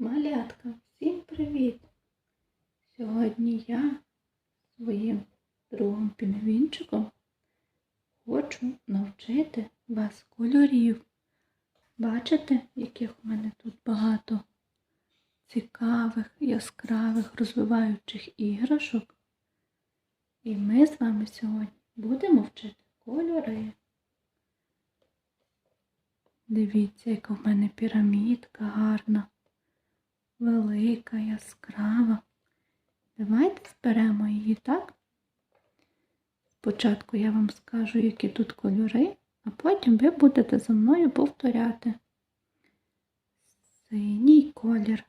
Малятка, всім привіт! Сьогодні я своїм другом пінгвінчиком хочу навчити вас кольорів. Бачите, яких у мене тут багато цікавих, яскравих, розвиваючих іграшок. І ми з вами сьогодні будемо вчити кольори. Дивіться, яка в мене пірамідка гарна велика, яскрава. Давайте зберемо її так. Спочатку я вам скажу, які тут кольори, а потім ви будете за мною повторяти. Синій колір,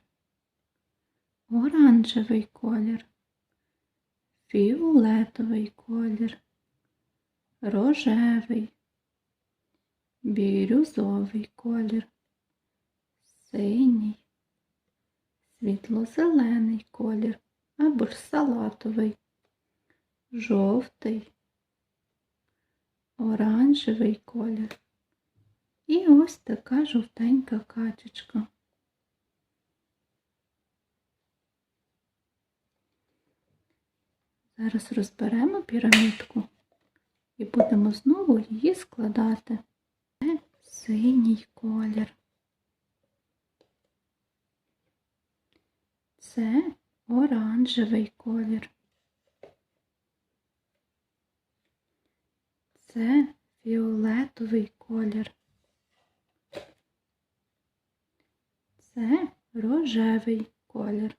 оранжевий колір, фіолетовий колір, рожевий, бірюзовий колір, синій, світло-зелений колір або ж салатовий, жовтий, оранжевий колір. І ось така жовтенька качечка. Зараз розберемо пірамідку і будемо знову її складати. Синій колір. Це оранжевий колір. Це фіолетовий колір. Це рожевий колір.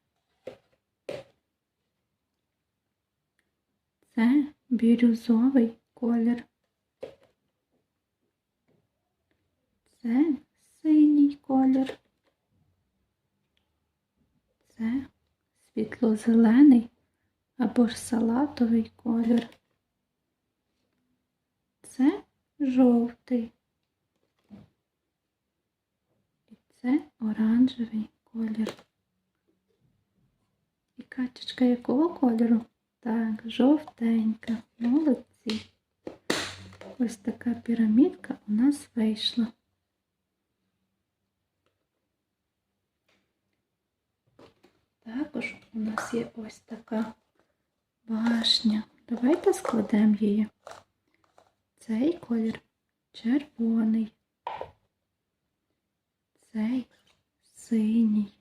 Це бірюзовий колір. Це синій колір. Це світло-зелений або ж салатовий колір. Це жовтий. І це оранжевий колір. І качечка якого кольору? Так, жовтенька. Молодці. Ось така пірамідка у нас вийшла. Також у нас є ось така башня. Давайте складемо її. Цей колір червоний, цей синій,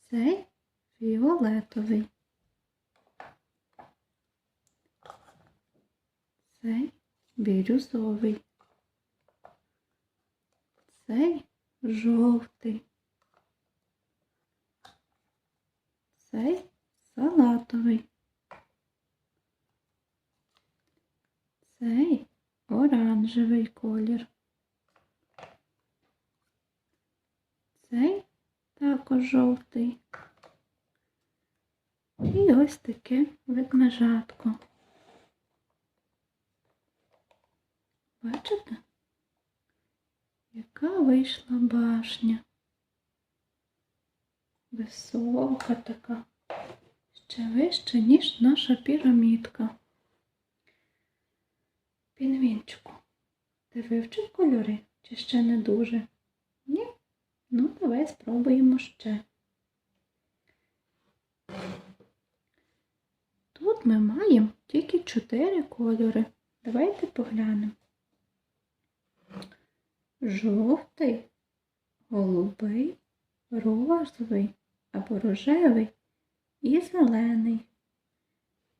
цей фіолетовий, цей бірюзовий, цей жовтий. Цей салатовий. Цей оранжевий колір. Цей також жовтий. І ось таке ведмежатко. Бачите? Яка вийшла башня? Висока така, ще вища, ніж наша пірамідка. Пінвінчику, ти вивчив кольори чи ще не дуже? Ні? Ну, давай спробуємо ще. Тут ми маємо тільки чотири кольори. Давайте поглянемо. Жовтий, голубий, розовий або рожевий і зелений.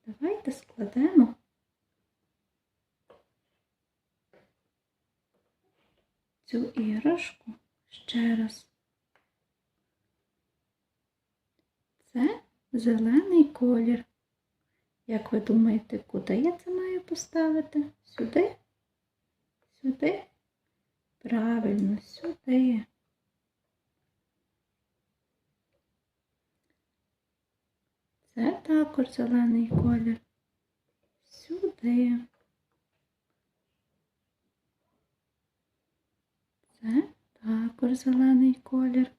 Давайте складемо цю іграшку ще раз. Це зелений колір. Як ви думаєте, куди я це маю поставити? Сюди? Сюди? Правильно, сюди. Це також зелений колір. Сюди. Це також зелений колір.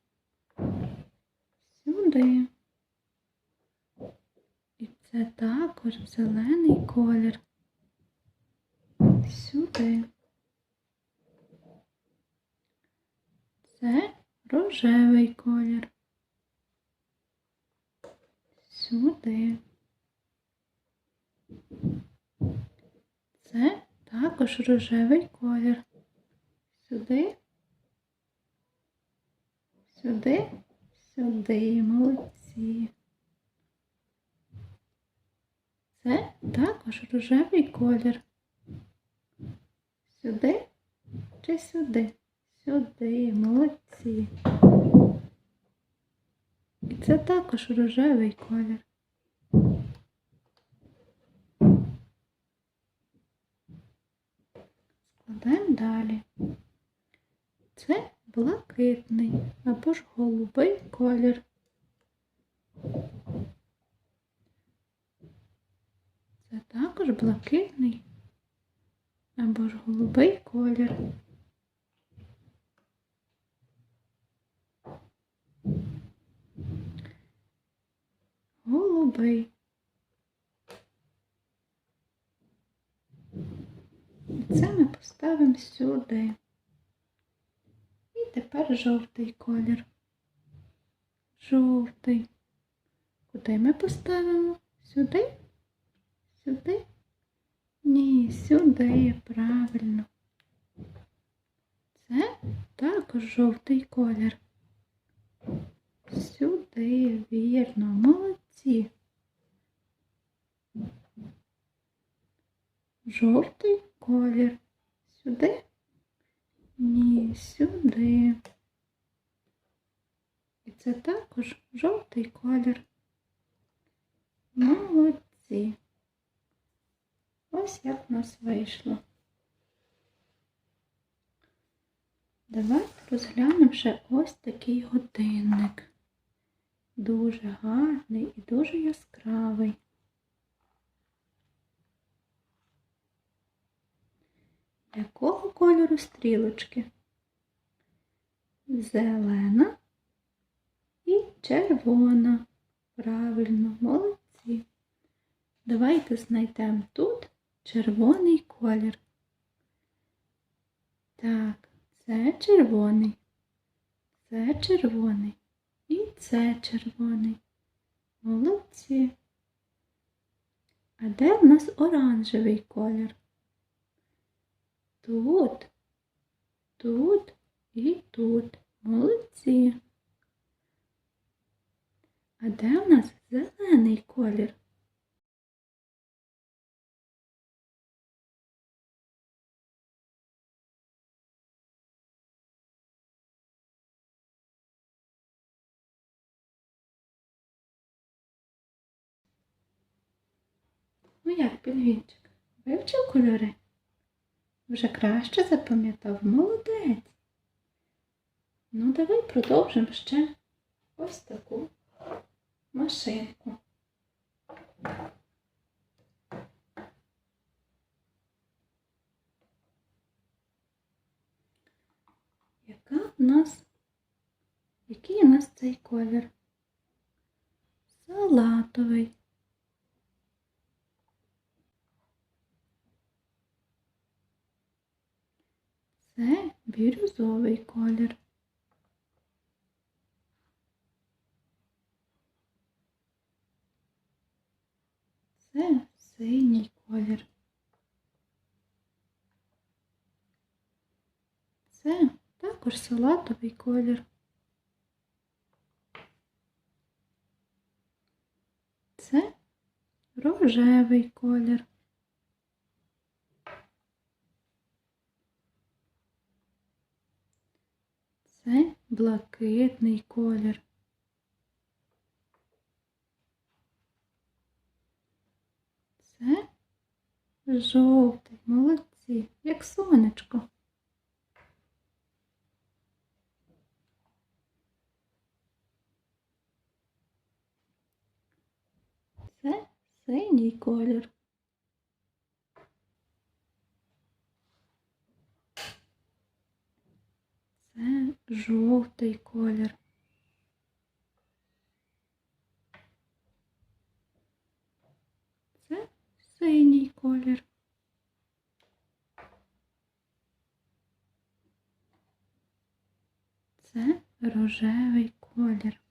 Сюди. І це також зелений колір. Сюди. Це рожевий колір. Сюди. Це також рожевий колір. Сюди. Сюди, сюди, молодці. Це також рожевий колір. Сюди чи сюди? Сюди, молодці. І це також рожевий колір. Складаємо далі. Це блакитний або ж голубий колір. Це також блакитний або ж голубий колір. Голубий. Це ми поставимо сюди. І тепер жовтий колір. Жовтий. Куди ми поставимо? Сюди? Сюди? Ні, сюди, правильно. Це також жовтий колір. Сюди, вірно, молодці. Жовтий колір. Сюди? Ні, сюди. І це також жовтий колір. Молодці. Ось як в нас вийшло. Давайте розглянемо ще ось такий годинник. Дуже гарний і дуже яскравий. Якого кольору стрілочки? Зелена і червона. Правильно, молодці. Давайте знайдемо тут червоний колір. Так, це червоний, це червоний і це червоний. Молодці. А де в нас оранжевий колір? Тут, тут і тут. Молодці. А де в нас зелений колір? Ну як, пінгвінчик, вивчив кольори? Вже краще запам'ятав, молодець. Ну, давай продовжимо ще ось таку машинку. Яка в нас, який у нас цей колір? Салатовий. Це бірюзовий колір. Це синій колір. Це також салатовий колір. Це рожевий колір. Це блакитний колір. Це жовтий, молодці, як сонечко. Це синій колір. Це жовтий колір. Це синій колір. Це рожевий колір.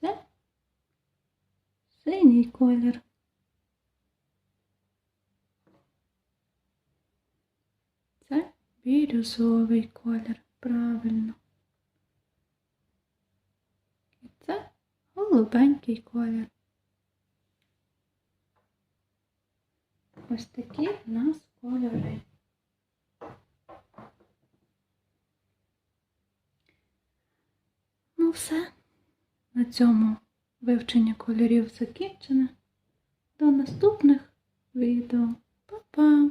Це синій колір. Це бірюзовий колір, правильно. І це голубенький колір. Ось такі в нас кольори. Ну все. На цьому вивчення кольорів закінчене. До наступних відео. Па-па!